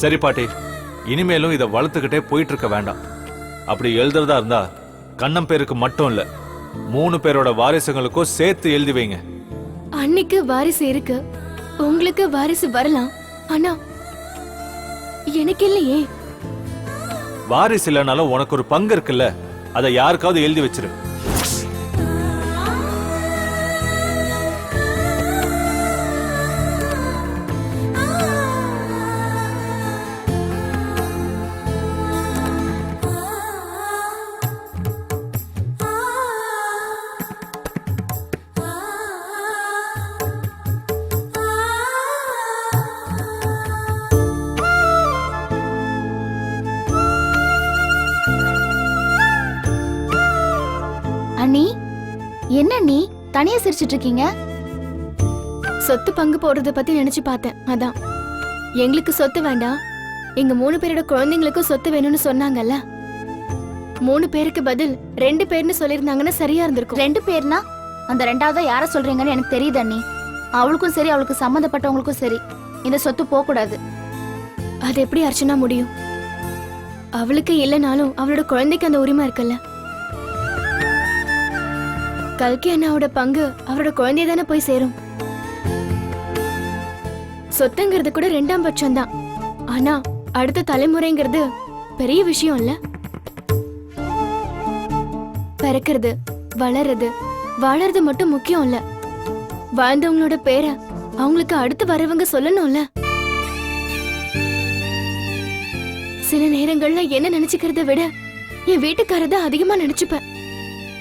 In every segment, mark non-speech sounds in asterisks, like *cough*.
சரி பாட்டி இனிமேலும் இதை வளர்த்துக்கிட்டே போயிட்டு இருக்க வேண்டாம். அப்படி எழுதுறதா இருந்தா கண்ணம் பேருக்கு மட்டும் இல்ல மூணு பேரோட வாரிசுங்களுக்கும் சேர்த்து எழுதி வைங்க. அன்னைக்கு வாரிசு இருக்கு உங்களுக்கு வாரிசு வரலாம் ஆனா எனக்கு இல்லையே. வாரிசு இல்லைனாலும் உனக்கு ஒரு பங்கு இருக்குல்ல அதை யாருக்காவது எழுதி வச்சிரு. சிரிச்சிட்டு இருக்கீங்க சொத்து பங்கு போடுறத பத்தி நினைச்சு பார்த்தேன் அதான். எங்களுக்கு சொத்து வேண்டாம். எங்க மூணு பேரோட குழந்தைங்களுக்கும் சொத்து வேணும்னு சொன்னாங்கல்ல? மூணு பேருக்கு பதில் ரெண்டு பேர்னு சொல்லியிருந்தாங்கன்னா சரியா இருந்திருக்கும். ரெண்டு பேர்னா? அந்த ரெண்டாவதா யார சொல்றீங்கன்னு எனக்கு தெரியுது அண்ணி. அவளுக்கும் சரி அவளுக்கு சம்மந்தப்பட்டவங்களுக்கும் சரி. இந்த சொத்து போக கூடாது அது எப்படி அர்ச்சனா முடியும்? அவளுக்கு இல்லைனாலும் அவளோட குழந்தைக்கு அந்த உரிமை இருக்குல்ல? கல்கி அண்ணாவோட பங்கு அவரோட குழந்தைய தானே போய் சேரும். சொத்துங்கிறது கூட ரெண்டாம் பட்சம் தான் ஆனா அடுத்த தலைமுறைங்கிறது பெரிய விஷயம் இல்ல பிறக்கிறது வளருது வாழறது மட்டும் முக்கியம் இல்ல வாழ்ந்தவங்களோட பேரை அவங்களுக்கு அடுத்து வரவங்க சொல்லணும்ல. சில நேரங்கள்ல என்ன நினைச்சுக்கிறத விட என் வீட்டுக்காரத அதிகமா நினைச்சுப்பேன்.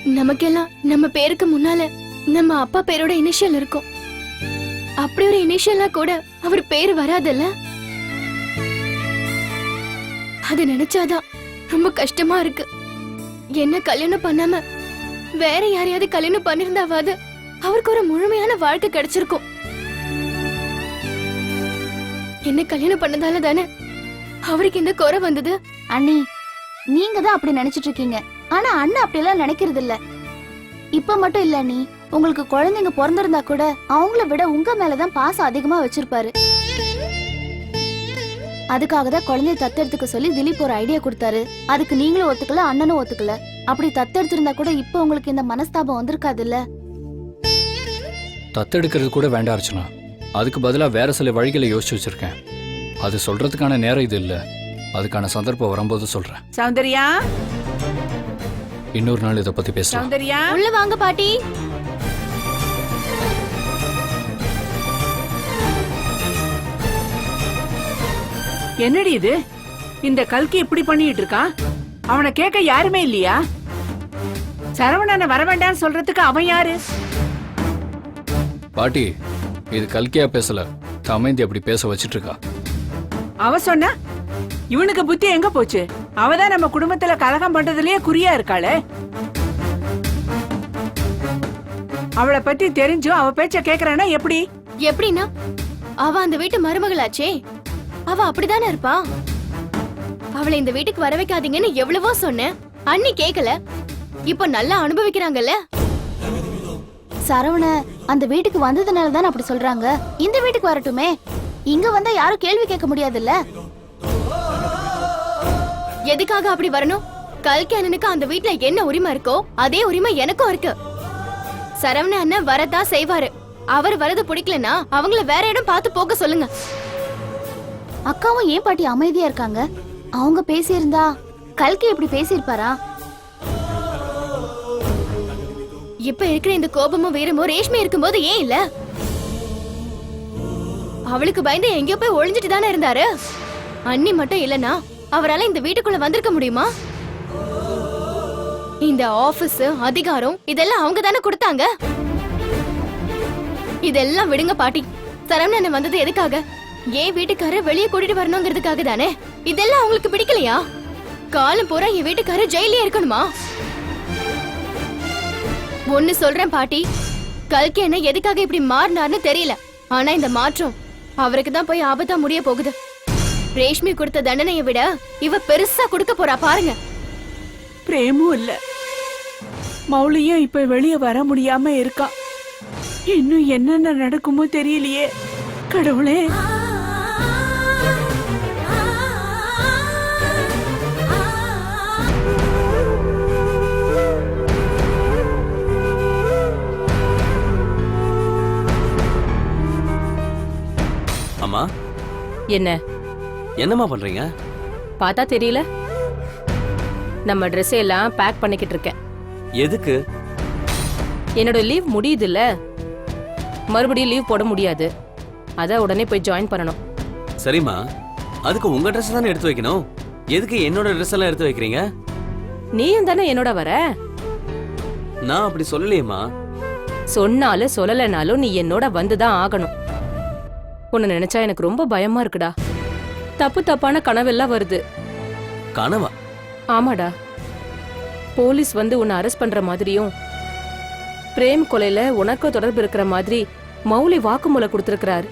நமக்கெல்லாம் நம்ம பேருக்கு முன்னால நம்ம அப்பா பேரோட இனிஷியல் இருக்கும். அப்படி ஒரு இனிஷியலா கூட அவர் பேர் வராதல்ல? அது நினைச்சாதான் ரொம்ப கஷ்டமா இருக்கு. என்ன கல்யாணம் பண்ணாம வேற யாரையாவது கல்யாணம் பண்ணிருந்தாவது அவருக்கு ஒரு முழுமையான வாழ்க்கை கிடைச்சிருக்கும். என்ன கல்யாணம் பண்ணதால தானே அவருக்கு இந்த குறை வந்தது? அண்ணி நீங்க தான் அப்படி நினைச்சிட்டு இருக்கீங்க. ஆனா அண்ணன் அப்படி எல்லாம் நினைக்கிறது இல்ல இப்ப மட்டும் இல்ல அண்ணி உங்களுக்கு குழந்தைங்க பிறந்திருந்தா கூட அவங்கள விட உங்க மேலதான் பாசம் அதிகமா வச்சிருப்பாரு. அதுக்காக தான் குழந்தைய தத்தெடுத்துக்க சொல்லி திலீப் ஒரு ஐடியா கொடுத்தாரு. அதுக்கு நீங்களும் ஒத்துக்கல அண்ணனும் ஒத்துக்கல. அப்படி தத்தெடுத்திருந்தா கூட இப்ப உங்களுக்கு இந்த மனஸ்தாபம் வந்திருக்காதுல்ல? தத்தெடுக்கிறது கூட வேண்டாம் அர்ச்சனா. அதுக்கு பதிலாக வேற சில வழிகளை யோசிச்சு வச்சிருக்கேன். அது சொல்றதுக்கான நேரம் இது இல்லை. அதுக்கான சந்தர்ப்பம் வரும்போது சொல்றேன். சௌந்தர்யா? இன்னொரு நாள் இதை பத்தி பேசலாம். சௌந்தர்யா? உள்ள வாங்க பாட்டி. என்னடி இது? இந்த கல்கி இப்படி பண்ணிட்டு இருக்கான் அவனை கேட்க யாருமே இல்லையா? சரவணனை வர வேண்டாம்னு சொல்றதுக்கு அவன் யாரு? பாட்டி இது கல்கியா பேசல. தமைந்தி அப்படி பேச வச்சிட்டு இருக்கா. அவ சொன்னா இவனுக்கு புத்தி எங்க போச்சு? அவதான் நம்ம குடும்பத்துல கலகம் பண்றதுலயே குறியா இருக்காளே. அவளை பத்தி தெரிஞ்சும் அவ பேச்ச கேக்குறானா எப்படி? எப்படின்னா அவ அந்த வீட்டு மருமகளாச்சே. அவ அப்படிதானே இருப்பா? அவளை இந்த வீட்டுக்கு வர வைக்காதீங்கன்னு எவ்வளவோ சொன்னேன். அண்ணி கேக்கல. இப்ப நல்லா அனுபவிக்கிறாங்கல்ல? சரவண அந்த வீட்டுக்கு வந்ததுனால தானே அப்படி சொல்றாங்க? இந்த வீட்டுக்கு வரட்டுமே. இங்க வந்தா யாரும் கேள்வி கேட்க முடியாதுல்ல? எதுக்காக அப்படி வரணும்? கல்கி அண்ணனுக்கு அந்த வீட்ல என்ன உரிமை இருக்கோ அதே உரிமை எனக்கும் இருக்கு. சரவண அண்ணன் வரதான் செய்வாரு. அவர் வரது பிடிக்கலனா அவங்கள வேற இடம் பார்த்து போக சொல்லுங்க. அக்காவும் ஏன் பாட்டி அமைதியா இருக்காங்க? அவங்க பேசியிருந்தா கல்கி எப்படி பேசியிருப்பாரா? இப்ப இருக்கிற இந்த கோபமும் வீரமும் ரேஷ்மி இருக்கும்போது ஏன் இல்ல? அவளுக்கு பயந்து எங்கேயோ போய் ஒளிஞ்சிட்டு தானே இருந்தாரு? அண்ணி மட்டும் இல்லனா அவரால இந்த வீட்டுக்குள்ள வந்திருக்க முடியுமா? இந்த ஆபீஸ் அதிகாரம் இதெல்லாம் அவங்க தானே கொடுத்தாங்க? இதெல்லாம் விடுங்க பாட்டி. சரவணன் வந்தது எதுக்காக? ஏன் வீட்டுக்காரர் வெளியே கூட்டிட்டு வரணுங்கிறதுக்காக தானே? இதெல்லாம் அவங்களுக்கு பிடிக்கலையா? காலம் பூரா என் வீட்டுக்காரர் ஜெயிலே இருக்கணுமா? ஒன்னு சொல்றேன் பாட்டி. கல்கி என்ன எதுக்காக இப்படி மாறினார்னு தெரியல. ஆனா இந்த மாற்றம் அவருக்கு தான் போய் ஆபத்தா முடிய போகுது. ரேஷ்மி கொடுத்த தண்டனையை விட இவ பெருசா கொடுக்க போறா பாருங்க. பிரேமும் இல்ல. மௌலியும் இப்ப வெளிய வர முடியாம இருக்கா. இன்னும் என்னென்ன நடக்குமோ தெரியலையே. கடவுளே. அம்மா? என்ன? என்னம்மா பண்றீங்க? பார்த்தா தெரியல. நம்ம ட்ரெஸ் எல்லாம் பேக் பண்ணிக்கிட்டு இருக்கேன். எதுக்கு? என்னோட லீவ் முடியுதுல்ல? மறுபடியும் லீவ் போட முடியாது. அதான் உடனே போய் ஜாயின் பண்ணணும். சரிம்மா. அதுக்கு உங்க ட்ரெஸ் தானே எடுத்து வைக்கணும்? எதுக்கு என்னோட ட்ரெஸ் எல்லாம் எடுத்து வைக்கிறீங்க? நீயும் தானே என்னோட வர? நான் அப்படி சொல்லலையேம்மா. சொன்னாலும் சொல்லலைனாலும் நீ என்னோட வந்துதான் ஆகணும். உன்னை நினைச்சா எனக்கு ரொம்ப பயமா இருக்குடா. தப்பு தப்பான கனவெல்லாம் வருது. கனவா? ஆமாடா. போலீஸ் வந்து உன்னை அரெஸ்ட் பண்ற மாதிரியும் பிரேம் கொலையில உனக்கு தொடர்பு இருக்கிற மாதிரி மௌலி வாக்குமூலம் கொடுத்திருக்கிறாரு.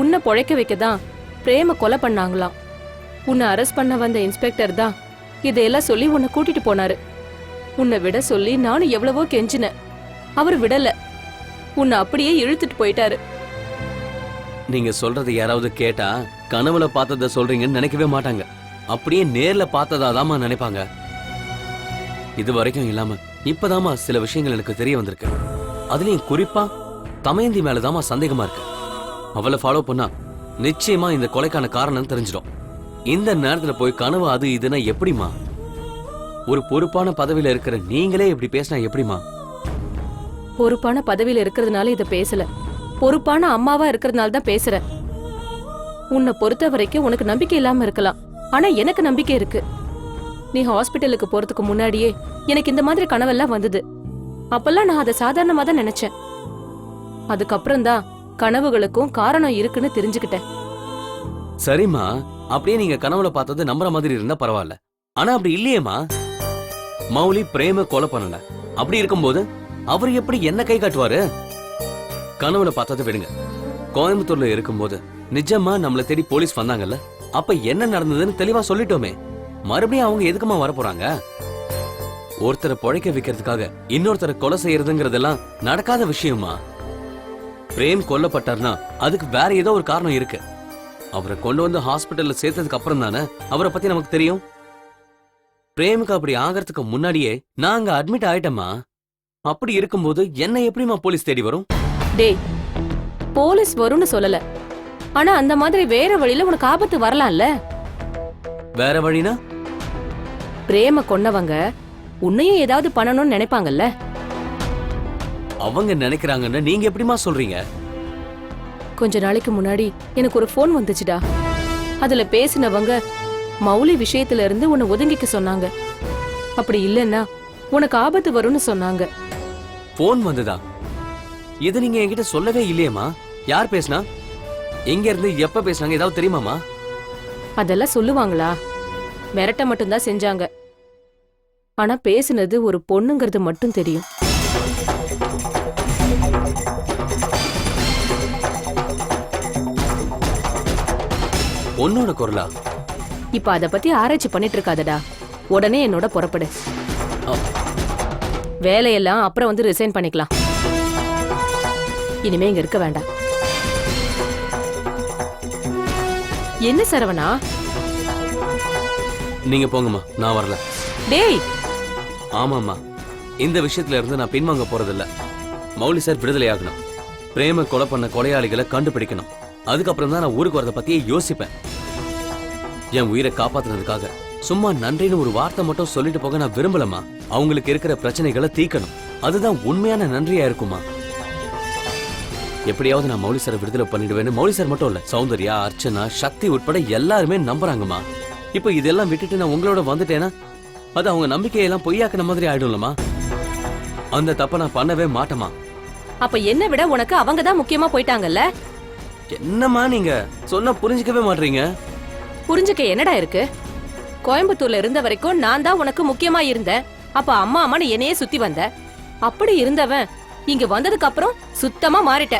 உன்னை பொழைக்க வைக்க தான் பிரேம கொலை பண்ணாங்களாம். உன்னை அரெஸ்ட் பண்ண வந்த இன்ஸ்பெக்டர் தான் இதையெல்லாம் சொல்லி உன்னை கூட்டிட்டு போனாரு. உன்னை விட சொல்லி நானும் எவ்வளவோ கெஞ்சினேன். அவர் விடல. உன்னை அப்படியே இழுத்துட்டு போயிட்டாரு. நீங்க சொல்றது யாராவது கேட்டா கனவுல பார்த்தத சொல்றீங்கன்னு நினைக்கவே மாட்டாங்க. அப்படியே நேர்ல பார்த்ததாதாமா நினைப்பாங்க. இது வரைக்கும் இல்லாம இப்பதாம்மா சில விஷயங்கள் எனக்கு தெரிய வந்திருக்கு. அதுலயும் குறிப்பா தமயந்தி மேலதாமா சந்தேகமா இருக்கு. அவளை ஃபாலோ பண்ணா நிச்சயமா இந்த கொலைக்கான காரணம் தெரிஞ்சிடும். இந்த நேரத்துல போய் கனவு அது இதுன்னா எப்படிமா ஒரு பொறுப்பான பதவியில இருக்கிற நீங்களே இப்படி பேசினா எப்படிமா பொறுப்பான பதவியில இருக்கிறதுனால இத பேசல. பொறுப்பான அம்மாவா இருக்கிறதுனால தான் பேசுற உன்னை பொறுத்த வரைக்கும் உனக்கு நம்பிக்கை இல்லாம இருக்கலாம். ஆனா எனக்கு நம்பிக்கை இருக்கு. நீ ஹாஸ்பிட்டலுக்கு போறதுக்கு முன்னாடியே எனக்கு இந்த மாதிரி கனவெல்லாம் வந்தது. அப்பெல்லாம் நான் அதை சாதாரணமா தான் நினைச்சேன். அதுக்கப்புறம் தான் கனவுகளுக்கும் காரணம் இருக்குன்னு தெரிஞ்சுக்கிட்டேன். சரிம்மா. அப்படியே நீங்க கனவுல பார்த்தது நம்புற மாதிரி இருந்தா பரவாயில்ல. ஆனா அப்படி இல்லையேம்மா. மௌலி பிரேம கொலை பண்ணல. அப்படி இருக்கும்போது அவர் எப்படி என்ன கை காட்டுவாரு? கனவுல பார்த்ததை விடுங்க. கோயம்புத்தூர்ல இருக்கும்போது நிஜமா நம்மள தேடி போலீஸ் வந்தாங்கல்ல? அப்ப என்ன நடந்ததுன்னு தெளிவா சொல்லிட்டோமே. மறுபடியும் அவங்க எதுக்குமா வர போறாங்க? ஒருத்தரை பொழைக்க வைக்கிறதுக்காக இன்னொருத்தரை கொலை செய்யறதுங்கிறதெல்லாம் நடக்காத விஷயமா? பிரேம் கொல்லப்பட்டார்னா அதுக்கு வேற ஏதோ ஒரு காரணம் இருக்கு. அவரை கொண்டு வந்து ஹாஸ்பிட்டல்ல சேர்த்ததுக்கு அப்புறம் தானே அவரை பத்தி நமக்கு தெரியும்? பிரேமுக்கு அப்படி ஆகிறதுக்கு முன்னாடியே நான் அங்க அட்மிட் ஆயிட்டேம்மா. அப்படி இருக்கும்போது என்ன எப்படிம்மா போலீஸ் தேடி வரும்? டேய் போலீஸ் வரும்னு சொல்லல. ஆனா அந்த மாதிரி வேற வழியில உனக்கு ஆபத்து வரலாம்ல? வேற வழினா? பிரேம கொன்னவங்க உன்னையும் ஏதாவது பண்ணணும்னு நினைப்பாங்கல்ல? அவங்க நினைக்கிறாங்கன்னு நீங்க எப்படிம்மா சொல்றீங்க? கொஞ்ச நாளைக்கு முன்னாடி எனக்கு ஒரு ஃபோன் வந்துச்சுடா. அதுல பேசினவங்க மௌலி விஷயத்துல இருந்து உன்னை ஒதுங்கிக்க சொன்னாங்க. அப்படி இல்லைன்னா உனக்கு ஆபத்து வரும்னு சொன்னாங்க. போன் வந்துதா? இது நீங்க என்கிட்ட சொல்லவே இல்லையேம்மா. யார் பேசுனா? எங்க இருந்து எப்ப பேசுனாங்க? ஏதாவது தெரியுமாமா அதெல்லாம் சொல்லுவாங்களா? மிரட்ட மட்டும்தான் செஞ்சாங்க. ஆனா பேசுனது ஒரு பொண்ணுங்கிறது மட்டும் தெரியும். பொண்ணோட குரலா? இப்ப அத பத்தி ஆராய்ச்சி பண்ணிட்டு இருக்காதடா. உடனே என்னோட புறப்படு. வேலையெல்லாம் அப்புறம் வந்து ரிசைன் பண்ணிக்கலாம். இனிமே இங்க இருக்க வேண்டாம். என்ன சரவணா? நீங்க போங்கம்மா நான் வரல. டேய்! ஆமாம்மா இந்த விஷயத்துல இருந்து நான் பின்வாங்க போறதில்ல. மௌலி சார் விடுதலை ஆகணும். பிரேம கொலை பண்ண கொலையாளிகளை கண்டுபிடிக்கணும். அதுக்கப்புறம் தான் நான் ஊருக்கு வரத பத்தியே யோசிப்பேன். என் உயிரை காப்பாத்துனதுக்காக சும்மா நன்றின்னு ஒரு வார்த்தை மட்டும் சொல்லிட்டு போக நான் விரும்பலம்மா. அவங்களுக்கு இருக்கிற பிரச்சனைகளை தீக்கணும் அதுதான் உண்மையான நன்றியா இருக்குமா எப்படியாவது நான் மௌலி சாரை விடுதலை பண்ணிடுவேன்னு. மௌலி சார் மட்டும் இல்ல சௌந்தர்யா அர்ச்சனா சக்தி உட்பட எல்லாருமே நம்புறாங்கம்மா. இப்போ இதெல்லாம் விட்டுட்டு நான் உங்களோட வந்துட்டேன்னா அது அவங்க நம்பிக்கையெல்லாம் பொய்யாக்குன மாதிரி ஆயிடும்லமா அந்த தப்ப நான் பண்ணவே மாட்டேமா அப்ப என்ன விட உனக்கு அவங்க தான் முக்கியமா போயிட்டாங்கல்ல? என்னம்மா நீங்க? சொன்னா புரிஞ்சுக்கவே மாட்டீங்க புரிஞ்சுக்க என்னடா இருக்கு? கோயம்புத்தூர்ல இருந்த வரைக்கும் நான் தான் உனக்கு முக்கியமா இருந்தேன். அப்ப அம்மா அம்மான்னு என்னையே சுத்தி வந்த. அப்படி இருந்தவன் இங்க வந்ததுக்கு அப்புறம் சுத்தமா மாறிட்ட.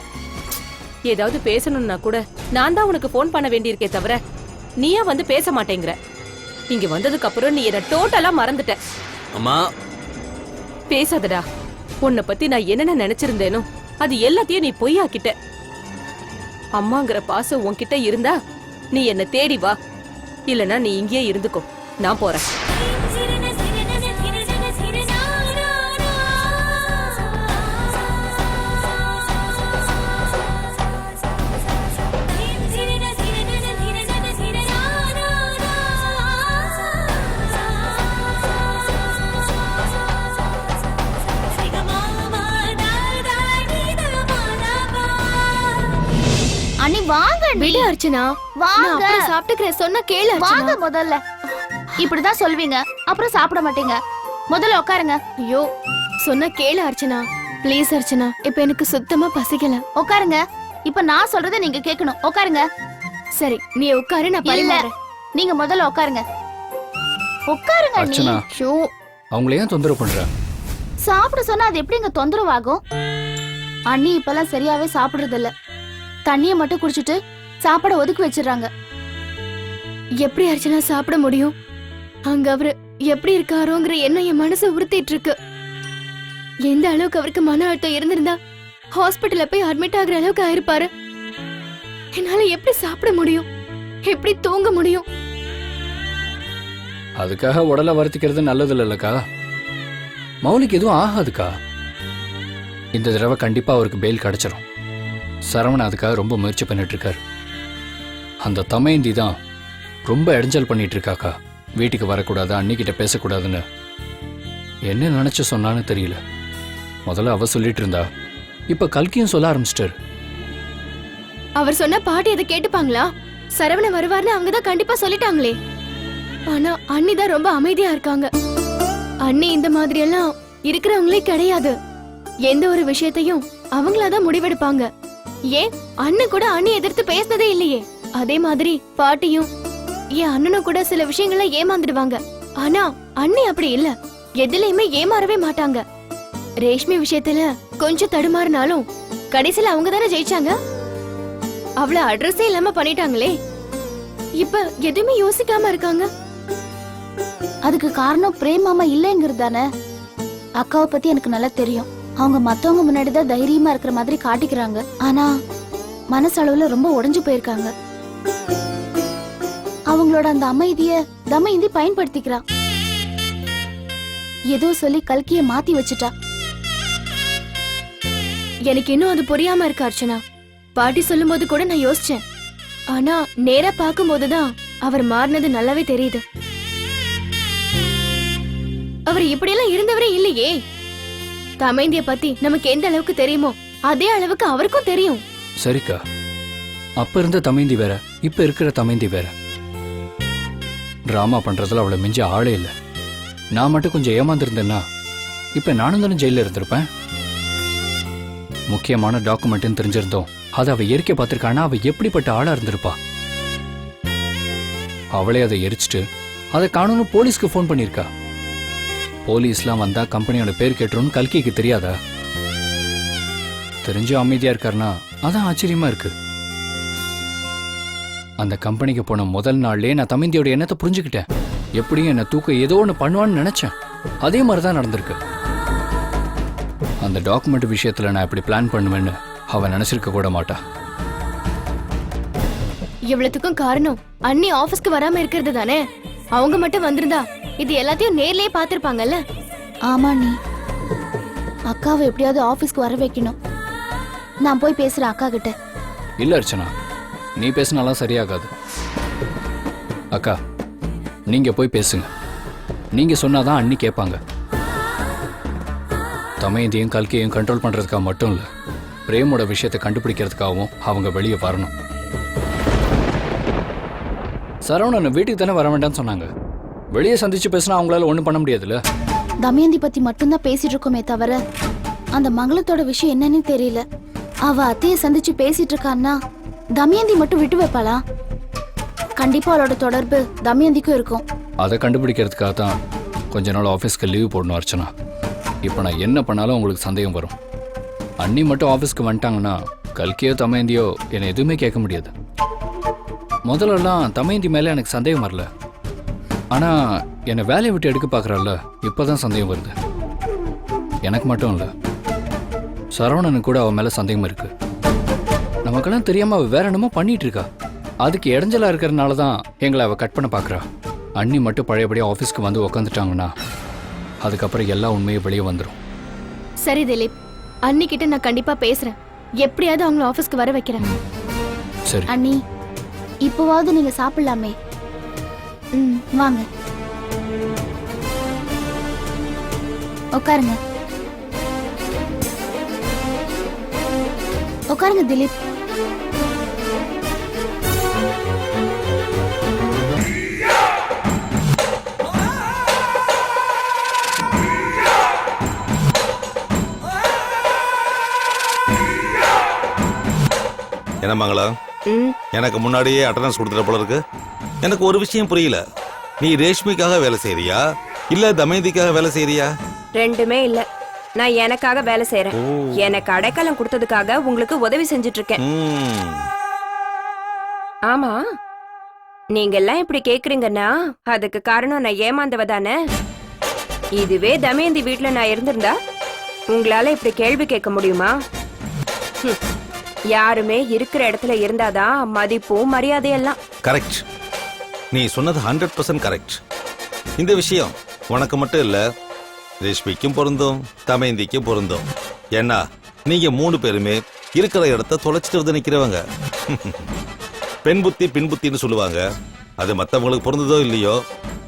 ஏதாவது பேசணும்னா கூட நான் தான் உனக்கு ஃபோன் பண்ண வேண்டியிருக்கே தவிர நீயா வந்து பேச மாட்டேங்கிற. இங்க வந்ததுக்கு அப்புறம் நீ என்ன டோட்டலா மறந்துட்ட. அம்மா. பேசாதடா. உன்னை பத்தி நான் என்னென்ன நினைச்சிருந்தேனோ அது எல்லாத்தையும் நீ பொய்யாக்கிட்ட. அம்மாங்கிற பாசம் உன்கிட்ட இருந்தா நீ என்ன தேடி வா. இல்லனா நீ இங்கேயே இருந்துக்கோ. நான் போறேன். விடு அர்ச்சனா. நான் வாங்க அப்புறம் சாப்பிட்டுக்கிறேன். சொன்னா கேளு வாங்க அர்ச்சனா முதல்ல. இப்படிதான் சொல்வீங்க. அப்புறம் சாப்பிட மாட்டீங்க. முதல்ல உட்காருங்க. ஐயோ சொன்னா கேளு அர்ச்சனா. ப்ளீஸ் அர்ச்சனா. இப்ப எனக்கு சுத்தமா பசிக்கல. உட்காருங்க. இப்ப நான் சொல்றதை நீங்க கேட்கணும். உட்காருங்க. சரி நீ உட்காரு நான் இல்ல. பரிமாறேன். நீங்க முதல்ல உட்காருங்க. உட்காருங்க அர்ச்சனா ஐயோ. அவங்கள ஏன் தொந்தரவு பண்ற? சாப்பிட சொன்னா அது எப்படிங்க தொந்தரவாகும்? அண்ணி இப்பெல்லாம் சரியாவே சாப்பிடுறது இல்ல தண்ணிய மட்டும் குடிச்சிட்டு சாப்பாட ஒதுக்கி வச்சிடுறாங்க. எப்படி அர்ச்சனா சாப்பிட முடியும்? அங்க அவரு எப்படி இருக்காரோங்கிற எண்ணம் என் மனசை உறுத்திட்டு இருக்கு எந்த அளவுக்கு அவருக்கு மன அழுத்தம் இருந்திருந்தா ஹாஸ்பிட்டல்ல போய் அட்மிட் ஆகுற அளவுக்கு ஆயிருப்பாரு. என்னால எப்படி சாப்பிட முடியும்? எப்படி தூங்க முடியும்? அதுக்காக உடலை வருத்திக்கிறது நல்லது இல்லைல்லக்கா மௌலிக்கு எதுவும் ஆகாதுக்கா. இந்த தடவை கண்டிப்பா அவருக்கு பெயில் கிடைச்சிரும். சரவணன் அதுக்காக ரொம்ப முயற்சி பண்ணிட்டு இருக்காரு. அந்த தமையந்தி தான் ரொம்ப இடைஞ்சல் பண்ணிட்டு இருக்காக்கா வீட்டுக்கு வரக்கூடாது அன்னிக்கிட்ட பேசக்கூடாதுன்னு. என்ன நினைச்சு சொன்னான்னு தெரியல. முதல்ல அவ சொல்லிட்டு இருந்தா இப்ப கல்கியும் சொல்ல ஆரம்பிச்சிட்டாரு. அவர் சொன்ன பாட்டி அதை கேட்டுப்பாங்களா? சரவணன் வருவார்னு அங்கதான் கண்டிப்பா சொல்லிட்டாங்களே. ஆனா அண்ணி தான் ரொம்ப அமைதியா இருக்காங்க. அண்ணி இந்த மாதிரி எல்லாம் இருக்கிறவங்களே கிடையாது. எந்த ஒரு விஷயத்தையும் அவங்களாதான் முடிவெடுப்பாங்க. ஏன்? அண்ணன் கூட அண்ணி எதிர்த்து பேசினதே இல்லையே. அதே மாதிரி பாட்டியும் என் அண்ணனும் கூட சில விஷயங்கள ஏமாந்துடுவாங்க. ஆனா அண்ணி அப்படி இல்ல. எதுலயுமே ஏமாறவே மாட்டாங்க. ரேஷ்மி விஷயத்துல கொஞ்சம் தடுமாறினாலும் கடைசியில அவங்க தானே ஜெயிச்சாங்க? அவள அட்ரஸே இல்லாம பண்ணிட்டாங்களே. இப்ப எதுவுமே யோசிக்காம இருக்காங்க? அதுக்கு காரணம் பிரேம் மாமா இல்லைங்கிறது தானே? அக்காவை பத்தி எனக்கு நல்லா தெரியும். அவங்க மத்தவங்க முன்னாடி தான் தைரியமா இருக்கிற மாதிரி காட்டிக்கிறாங்க. ஆனா மனசளவுல ரொம்ப உடஞ்சு போயிருக்காங்க. அவங்களோட அந்த அமைதிய தமயந்தி பயன்படுத்திக்கிறா. ஏதோ சொல்லி கல்கிய மாத்தி வச்சுட்டா. எனக்கு இன்னும் அது புரியாம இருக்கு அர்ச்சனா. பாட்டி சொல்லும்போது கூட நான் யோசிச்சேன். ஆனா நேரா பார்க்கும்போதுதான் அவர் மாறினது நல்லாவே தெரியுது. அவர் இப்படியெல்லாம் இருந்தவரே இல்லையே. தமைந்திய பத்தி நமக்கு எந்த அளவுக்கு தெரியுமோ அதே அளவுக்கு அவருக்கும் தெரியும். சரிக்கா. அப்ப இருந்த தமைந்தி வேற இப்ப இருக்கிற தமைந்தி வேற. ட்ராமா பண்றதுல அவளை மிஞ்ச ஆளே இல்லை. நான் மட்டும் கொஞ்சம் ஏமாந்துருந்தேன்னா இப்ப நானும் தானே ஜெயில இருந்திருப்பேன்? முக்கியமான டாக்குமெண்ட்னு தெரிஞ்சிருந்தோம். அதை அவள் எரிக்க பார்த்திருக்கானா? அவள் எப்படிப்பட்ட ஆளா இருந்திருப்பா? அவளே அதை எரிச்சிட்டு அதை காணும்னு போலீஸ்க்கு ஃபோன் பண்ணியிருக்கா? போலீஸ்லாம் வந்தா கம்பெனியோட பேர் கேட்டுருன்னு கல்கிக்கு தெரியாதா? தெரிஞ்சு அமைதியா இருக்காருனா அதான் ஆச்சரியமா இருக்கு. அந்த கம்பெனிக்கு போன முதல் நாள்லயே நான் தம்பிந்தியோட எண்ணத்தை புரிஞ்சுக்கிட்டேன். எப்படியும் என்ன தூக்க ஏதோ ஒன்று பண்ணுவான்னு நினைச்சேன். அதே மாதிரி தான் நடந்திருக்கு. அந்த டாக்குமெண்ட் விஷயத்துல நான் இப்படி பிளான் பண்ணுவேன்னு அவன் நினைச்சிருக்க கூட மாட்டா. இவ்வளவுக்கும் காரணம் அண்ணி ஆபீஸ்க்கு வராம இருக்கிறது தானே? அவங்க மட்டும் வந்திருந்தா இது எல்லாத்தையும் நேர்லயே பாத்திருப்பாங்கல்ல ஆமா நீ அக்காவை எப்படியாவது ஆபீஸ்க்கு வர வைக்கணும். நான் போய் பேசுறேன் அக்கா கிட்ட இல்ல அர்ச்சனா. நீ பேசினாலாம் சரியாகாது. அக்கா நீங்க போய் பேசுங்க. நீங்க சொன்னாதான் அண்ணி கேட்பாங்க. தமையந்தியும் கல்கியையும் கண்ட்ரோல் பண்ணுறதுக்காக மட்டும் இல்ல பிரேமோட விஷயத்தை கண்டுபிடிக்கிறதுக்காகவும் அவங்க வெளியே வரணும். சரவணன் வீட்டுக்கு தானே வர வேண்டாம்னு சொன்னாங்க. வெளியே சந்திச்சு பேசினா அவங்களால ஒன்றும் பண்ண முடியாதுல்ல? தமயந்தி பத்தி மட்டும்தான் பேசிட்டு இருக்கோமே தவிர அந்த மங்களத்தோட விஷயம் என்னன்னு தெரியல. அவ அத்தைய சந்திச்சு பேசிட்டு இருக்கான்னா தமயந்தி மட்டும் விட்டு வைப்பாளா? கண்டிப்பா அவளோட தொடர்பு தமயந்திக்கும் இருக்கும். அதை கண்டுபிடிக்கிறதுக்காக தான் கொஞ்ச நாள் ஆஃபீஸ்க்கு லீவ் போடணும் அர்ச்சனா. இப்போ நான் என்ன பண்ணாலும் உங்களுக்கு சந்தேகம் வரும். அண்ணி மட்டும் ஆஃபீஸ்க்கு வந்துட்டாங்கன்னா கல்கியோ தமயந்தியோ என்னை எதுவுமே கேட்க முடியாது. முதல்லலாம் தமயந்தி மேலே எனக்கு சந்தேகம் வரல. ஆனால் என்னை வேலையை விட்டு எடுக்க பார்க்குறாள்ல இப்போ தான் சந்தேகம் வருது. எனக்கு மட்டும் இல்லை சரவணனுக்கு கூட அவன் மேலே சந்தேகம் இருக்குது நமக்கெல்லாம் தெரியாமல் அவள் வேற என்னமோ பண்ணிட்டு இருக்கா அதுக்கு இடைஞ்சலா இருக்கிறதுனால தான் எங்களை அவள் கட் பண்ண பார்க்குறா அண்ணி மட்டும் பழையபடியாக ஆஃபீஸ்க்கு வந்து உக்காந்துட்டாங்கன்னா அதுக்கப்புறம் எல்லா உண்மையும் வெளியே வந்துடும் சரி திலீப். அண்ணி கிட்ட நான் கண்டிப்பா பேசுறேன். எப்படியாவது அவங்கள ஆபீஸ்க்கு வர வைக்கிறேன். சரி. அண்ணி இப்போவாவது நீங்க சாப்பிடலாமே. ம் வாங்க. உட்காருங்க உட்காருங்க திலீப். என்ன மங்களம் எனக்கு முன்னாடியே அட்டண்டன்ஸ் கொடுத்துட போல இருக்கு. எனக்கு ஒரு விஷயம் புரியல. நீ ரேஷ்மிக்காக வேலை செய்யறியா இல்ல தமயந்திக்காக வேலை செய்யறியா ரெண்டுமே இல்லை. நான் எனக்காக வேலை செய்யறேன் எனக்கு அடைக்கலம் கொடுத்ததுக்காக உங்களுக்கு உதவி செஞ்சுட்டு இருக்கேன் ஆமா. நீங்க எல்லாம் இப்படி கேக்குறீங்கன்னா அதுக்கு காரணம் நான் ஏமாந்தவ தானே? இதுவே தமயந்தி வீட்ல நான் இருந்திருந்தா உங்களால இப்படி கேள்வி கேட்க முடியுமா. யாருமே இருக்கிற இடத்துல இருந்தாதான் மதிப்பும் மரியாதையெல்லாம். கரெக்ட். நீ சொன்னது ஹண்ட்ரட் பர்சன்ட் கரெக்ட். இந்த விஷயம் உனக்கு மட்டும் இல்ல ரேஷ்மிக்கும் பொருந்தும் தமைந்திக்கும் பொருந்தும். ஏன்னா நீங்க மூணு பேருமே இருக்கிற இடத்த தொலைச்சிட்டு வந்து நிக்கிறவங்க. *laughs* பெண் புத்தி பின் புத்தின்னு சொல்லுவாங்க. அது மத்தவங்களுக்கு பொருந்ததோ இல்லையோ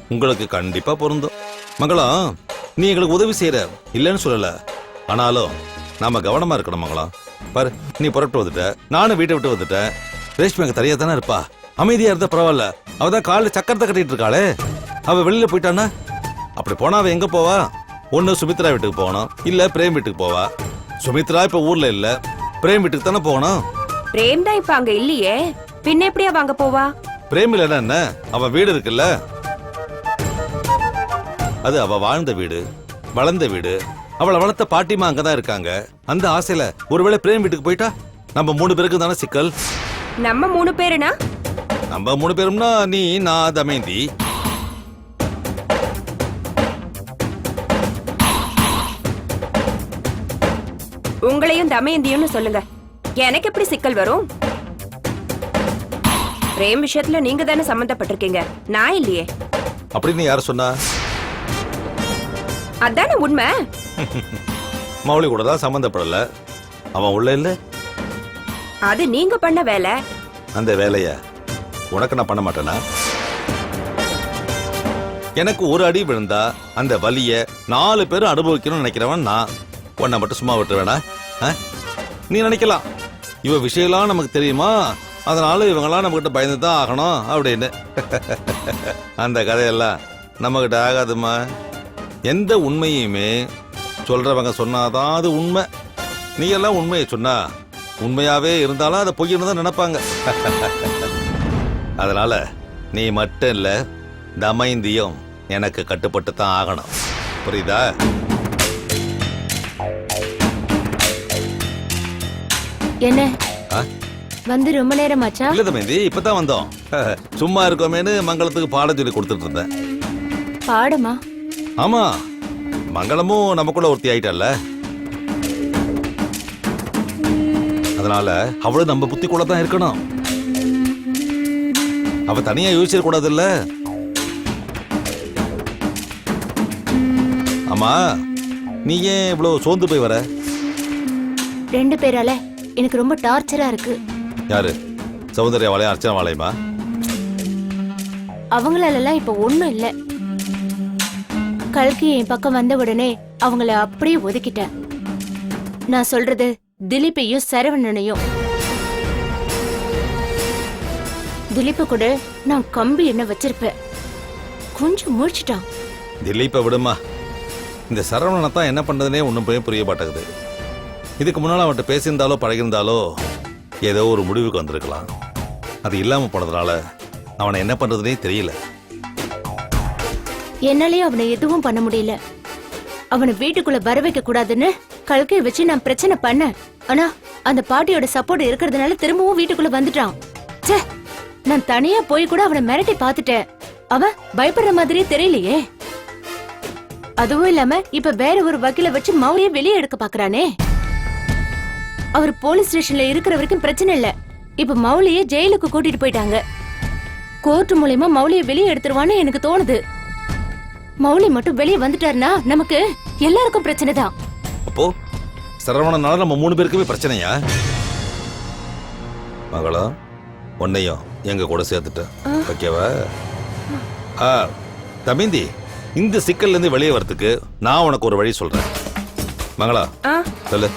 உங்களுக்கு கண்டிப்பா பொருந்தும். மங்களம் நீ எங்களுக்கு உதவி செய்யற இல்லைன்னு சொல்லல. ஆனாலும் நாம கவனமா இருக்கணும் மங்களம் பாரு நீ புறப்பட்டு வந்துட்ட. நானும் வீட்டை விட்டு வந்துட்டேன். ரேஷ்மி அங்க தனியா தானே இருப்பா. அமைதியா இருந்தா பரவாயில்ல. அவதான் காலில் சக்கரத்தை கட்டிட்டு இருக்காளே. அவ வெளியில போயிட்டானா அப்படி போனா அவ எங்க போவா? ஒண்ணு சுமித்ரா வீட்டுக்கு போகணும். இல்ல பிரேம் வீட்டுக்கு போவா? சுமித்ரா இப்ப ஊர்ல இல்ல. பிரேம் வீட்டுக்கு தானே போகணும்? பிரேம் தான் இப்ப அங்க இல்லையே. பின்ன எப்படியா வாங்க போவா? பிரேம் இல்லைன்னா என்ன? அவ வீடு இருக்குல்ல? அது அவ வாழ்ந்த வீடு வளர்ந்த வீடு. அவளை வளர்த்த பாட்டிமா அங்கதான் இருக்காங்க. அந்த ஆசையில ஒருவேளை பிரேம் வீட்டுக்கு போயிட்டா? நம்ம மூணு பேருக்கு தானே சிக்கல்? நம்ம மூணு பேருனா? நம்ம மூணு பேரும்னா நீ நான் தமேந்தி உங்களையும் தமயந்தியும்னு சொல்லுங்க. எனக்கு எப்படி சிக்கல் வரும்? பிரேம் விஷயத்துல நீங்க தானே சம்பந்தப்பட்டிருக்கீங்க நான் இல்லையே. அப்படின்னு யார் சொன்னா? அதானே உண்மை? மௌலி கூட தான் சம்மந்தப்படல. அவன் உள்ள இல்ல. அது நீங்க பண்ண வேலை. அந்த வேலைய உனக்கு நான் பண்ண மாட்டேனா? எனக்கு ஒரு அடி விழுந்தா அந்த வலிய நாலு பேரும் அனுபவிக்கணும்னு நினைக்கிறவன் நான். உன்னை மட்டும் சும்மா விட்டுருவேனா ஆ? நீ நினைக்கலாம். இவ விஷயம்லாம் நமக்கு தெரியுமா? அதனால இவங்கெல்லாம் நம்மகிட்ட பயந்து தான் ஆகணும் அப்படின்னு. *laughs* அந்த கதையெல்லாம் நம்மகிட்ட ஆகாதுமா எந்த உண்மையுமே சொல்றவங்க சொன்னாதான் அது உண்மை. நீ எல்லாம் உண்மையை சொன்னா உண்மையாவே இருந்தாலும் அதை பொய்ன்னு தான் நினைப்பாங்க. *laughs* அதனால நீ மட்டும் இல்லை தமைந்தியும் எனக்கு கட்டுப்பட்டு தான் ஆகணும். புரியுதா? என்ன? வந்து ரொம்ப நேரமாச்சா? இல்ல தமைந்தி இப்பதான் வந்தோம். *laughs* சும்மா இருக்கோமேனு மங்களத்துக்கு பாடம் சொல்லி கொடுத்துட்டு இருந்தேன். பாடமா? ஆமா. மங்களமும் நம்ம கூட ஒருத்தி ஆயிட்டல்ல? அதனால அவளும் நம்ம புத்தி கூட தான் இருக்கணும். அவ தனியா யோசிச்சிட கூடாது இல்ல ஆமா. நீ ஏன் இவ்வளவு சோர்ந்து போய் வர? ரெண்டு பேரால? எனக்கு ரொம்ப டார்ச்சரா இருக்கு. யாரு? சௌந்தர்யா வாளையம் அர்ச்சனா வாளையமா அவங்களாலலாம் இப்ப ஒண்ணும் இல்ல. கல்கி என் பக்கம் வந்த உடனே அவங்கள அப்படியே ஒதுக்கிட்டேன். நான் சொல்றது திலீப்பையும் சரவணனையும். திலீப்ப கூட நான் கம்பி என்ன வச்சிருப்பேன். கொஞ்சம் மூழ்ச்சிட்டான். திலீப்பை விடுமா? இந்த சரவணனை தான் என்ன பண்றதுனே ஒன்றும் போய் புரிய மாட்டேங்குது. இதுக்கு முன்னால் அவன்கிட்ட பேசியிருந்தாலோ பழகியிருந்தாலோ ஏதோ ஒரு முடிவுக்கு வந்திருக்கலாம். அது இல்லாமல் போனதுனால அவனை என்ன பண்ணுறதுனே தெரியல. என்னாலயும் அவனை எதுவும் பண்ண முடியல. அவனை வீட்டுக்குள்ள வர வைக்க கூடாதுன்னு கல்கையை வச்சு நான் பிரச்சனை பண்ணேன். ஆனா அந்த பாட்டியோட சப்போர்ட் இருக்கிறதுனால திரும்பவும் வீட்டுக்குள்ள வந்துட்டான். ச்சே நான் தனியா போய் கூட அவனை மிரட்டி பார்த்துட்டேன். அவன் பயப்படுற மாதிரியே தெரியலையே. அதுவும் இல்லாம இப்ப வேற ஒரு வக்கீல வச்சு மௌலிய வெளியே எடுக்க பாக்குறானே அவர் போலீஸ் ஸ்டேஷன்ல இருக்கிற வரைக்கும் பிரச்சனை இல்ல. இப்ப மௌலிய ஜெயிலுக்கு கூட்டிட்டு போயிட்டாங்க. கோர்ட் மூலியமா மௌலிய வெளியே எடுத்துருவான்னு எனக்கு தோணுது. மௌலி மட்டும் வெளியே வந்துட்டாருன்னா நமக்கு எல்லாருக்கும் பிரச்சனை தான். அப்போ சரவணனால நம்ம மூணு பேருக்குமே பிரச்சனையா? மகளம் உன்னையும் எங்க கூட சேர்த்துட்டேன் ஓகேவா? ஆ தமேந்தி இந்த சிக்கல்ல இருந்து வெளியே வரதுக்கு நான் உனக்கு ஒரு வழி சொல்றேன். மங்களா சொல்லு.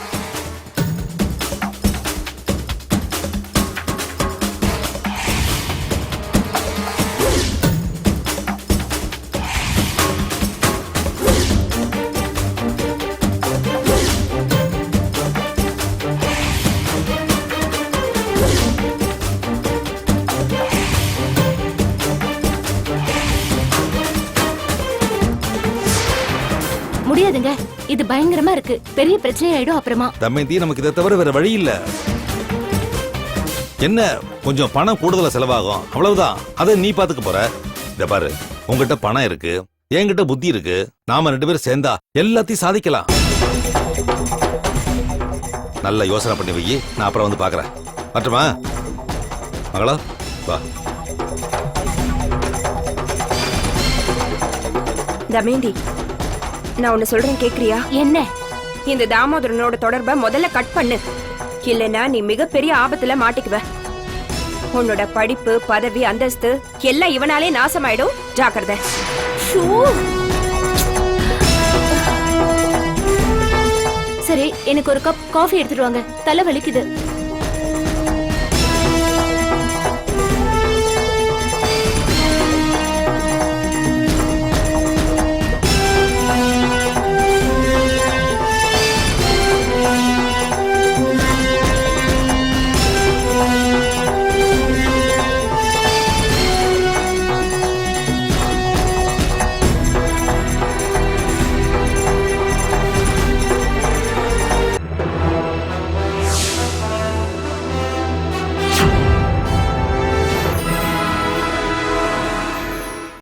பயங்கரமா இருக்கு. பெரிய பிரச்சனை ஆயிடும் அப்புறமா தமயந்தி நமக்கு இதை தவிர வேற வழி இல்ல. என்ன கொஞ்சம் பணம் கூடுதலா செலவாகும். அவ்வளவுதான். அதை நீ பாத்துக்க போற. இத பாரு உங்ககிட்ட பணம் இருக்கு. என்கிட்ட புத்தி இருக்கு. நாம ரெண்டு பேரும் சேர்ந்தா எல்லாத்தையும் சாதிக்கலாம். நல்ல யோசனை பண்ணி வை. நான் அப்புறம் வந்து பாக்குறேன். மட்டுமா மகளா வா. தமேந்தி நான் ஒன்னு சொல்றேன் கேக்குறியா? என்ன? இந்த தாமோதரனோட தொடர்பை முதல்ல கட் பண்ணு. இல்லனா நீ மிகப்பெரிய ஆபத்துல மாட்டிக்குவ. உன்னோட படிப்பு பதவி அந்தஸ்து எல்லாம் இவனாலே நாசமாயிடும். ஜாக்கிரதை. சரி எனக்கு ஒரு கப் காஃபி எடுத்துட்டு வாங்க. தலை வலிக்குது.